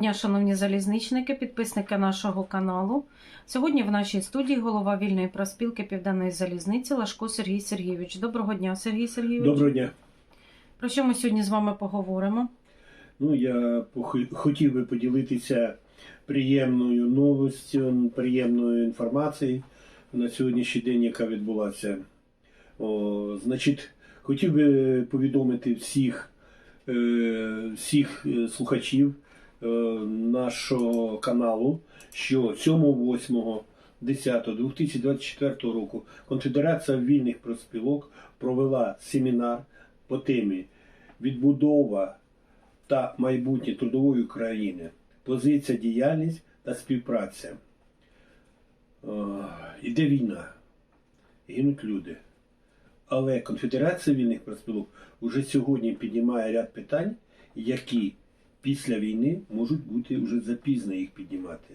дня, шановні залізничники, підписники нашого каналу. Сьогодні в нашій студії голова вільної проспілки Південної залізниці Лашко Сергій Сергійович. Доброго дня, Сергій Сергійович. Доброго дня. Про що ми сьогодні з вами поговоримо? Ну, я хотів би поділитися приємною новостю, приємною інформацією на сьогоднішній день, яка відбулася. О, значить, хотів би повідомити всіх, е, всіх е, слухачів нашого каналу, що 7, 8, 10 2024 року Конфедерація вільних проспілок провела семінар по темі відбудова та майбутнє трудової країни, позиція, діяльність та співпраця. Е, Іде війна, гинуть люди. Але Конфедерація вільних проспілок вже сьогодні піднімає ряд питань, які після війни можуть бути вже запізно їх піднімати.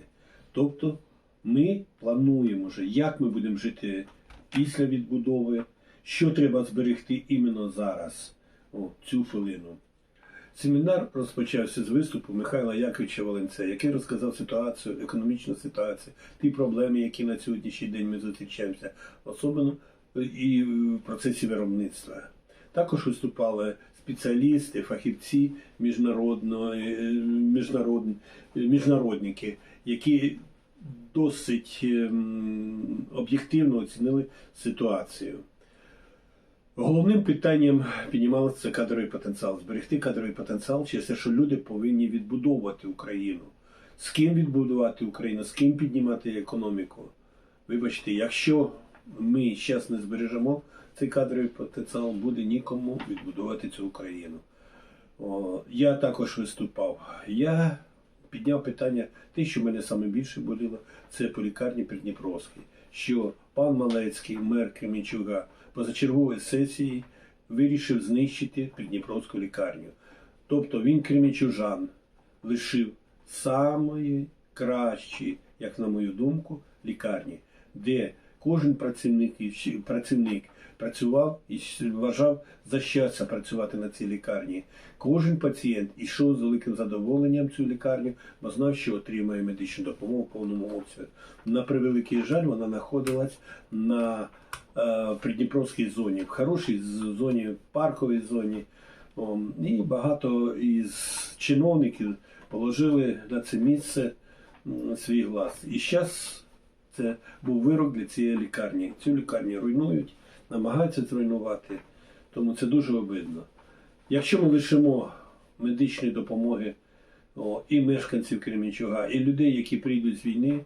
Тобто ми плануємо вже, як ми будемо жити після відбудови, що треба зберегти іменно зараз, о, цю хвилину. Семінар розпочався з виступу Михайла Яковича Валенця, який розказав ситуацію, економічну ситуацію, ті проблеми, які на сьогоднішній день ми зустрічаємося, особливо і в процесі виробництва. Також виступали спеціалісти, фахівці міжнародної, е, міжнародні, міжнародники, які досить ем, об'єктивно оцінили ситуацію. Головним питанням піднімалося кадровий потенціал. Зберегти кадровий потенціал через те, що люди повинні відбудовувати Україну. З ким відбудувати Україну, з ким піднімати економіку. Вибачте, якщо ми зараз не збережемо цей кадровий потенціал, буде нікому відбудувати цю Україну. О, я також виступав. Я підняв питання, те, що мене саме більше боліло, це по лікарні Придніпровській, що пан Малецький, мер Кременчуга, позачергової сесії вирішив знищити Придніпровську лікарню. Тобто він кремічужан лишив самої кращі, як на мою думку, лікарні, де кожен працівник, працівник працював і вважав за щастя працювати на цій лікарні. Кожен пацієнт йшов з великим задоволенням цю лікарню, бо знав, що отримає медичну допомогу в повному обсязі. На превеликий жаль, вона знаходилась на е, Придніпровській зоні, в хорошій зоні, парковій зоні. О, і багато із чиновників положили на це місце свій глас. І зараз це був вирок для цієї лікарні. Цю лікарню руйнують, намагаються зруйнувати, тому це дуже обидно. Якщо ми лишимо медичної допомоги о, і мешканців Кременчуга, і людей, які прийдуть з війни,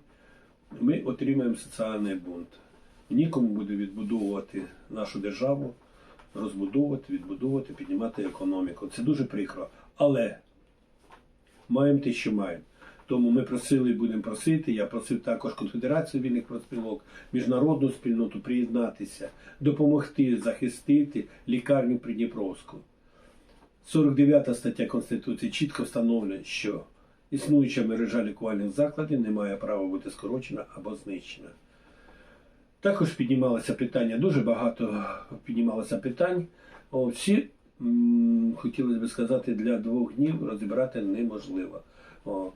ми отримаємо соціальний бунт. Нікому буде відбудовувати нашу державу, розбудовувати, відбудовувати, піднімати економіку. Це дуже прикро. Але маємо те, що маємо. Тому ми просили і будемо просити. Я просив також Конфедерацію вільних профспілок, міжнародну спільноту приєднатися, допомогти захистити лікарню Придніпровську. 49 стаття Конституції чітко встановлює, що існуюча мережа лікувальних закладів не має права бути скорочена або знищена. Також піднімалося питання, дуже багато піднімалося питань. Всі, хотілося б сказати, для двох днів розібрати неможливо. О,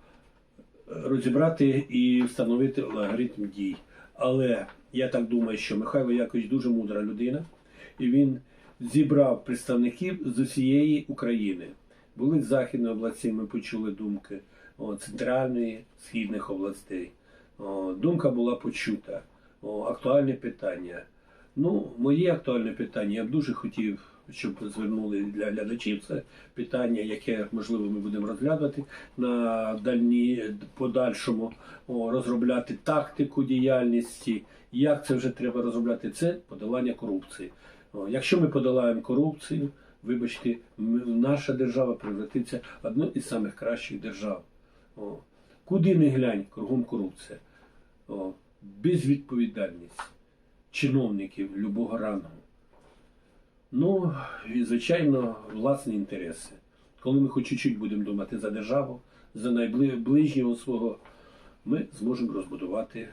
розібрати і встановити алгоритм дій. Але я так думаю, що Михайло Якович дуже мудра людина, і він зібрав представників з усієї України. Були з західної області, ми почули думки о, центральної, східних областей. О, думка була почута. О, актуальне питання. Ну, моє актуальне питання, я б дуже хотів, щоб звернули для глядачів це питання, яке можливо ми будемо розглядати на дальні подальшому о, розробляти тактику діяльності. Як це вже треба розробляти? Це подолання корупції. О, якщо ми подолаємо корупцію, вибачте, наша держава превратиться в одну із самих кращих держав. О, куди не глянь, кругом корупція. О, безвідповідальність чиновників любого рангу. Ну, і, звичайно, власні інтереси. Коли ми хоч чуть-чуть будемо думати за державу, за найближнього свого, ми зможемо розбудувати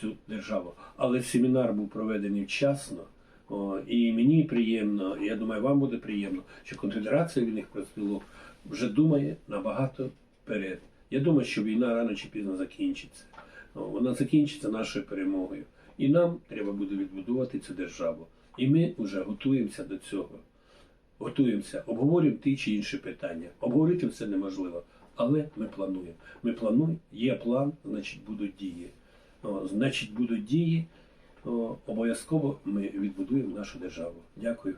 цю державу. Але семінар був проведений вчасно, о, і мені приємно, і я думаю, вам буде приємно, що Конфедерація вільних профспілок вже думає набагато вперед. Я думаю, що війна рано чи пізно закінчиться. О, Вона закінчиться нашою перемогою. І нам треба буде відбудувати цю державу. І ми вже готуємося до цього. Готуємося, обговорюємо ті чи інші питання. Обговорити все неможливо, але ми плануємо. Ми плануємо, є план, значить будуть дії. О, значить, будуть дії. Обов'язково ми відбудуємо нашу державу. Дякую.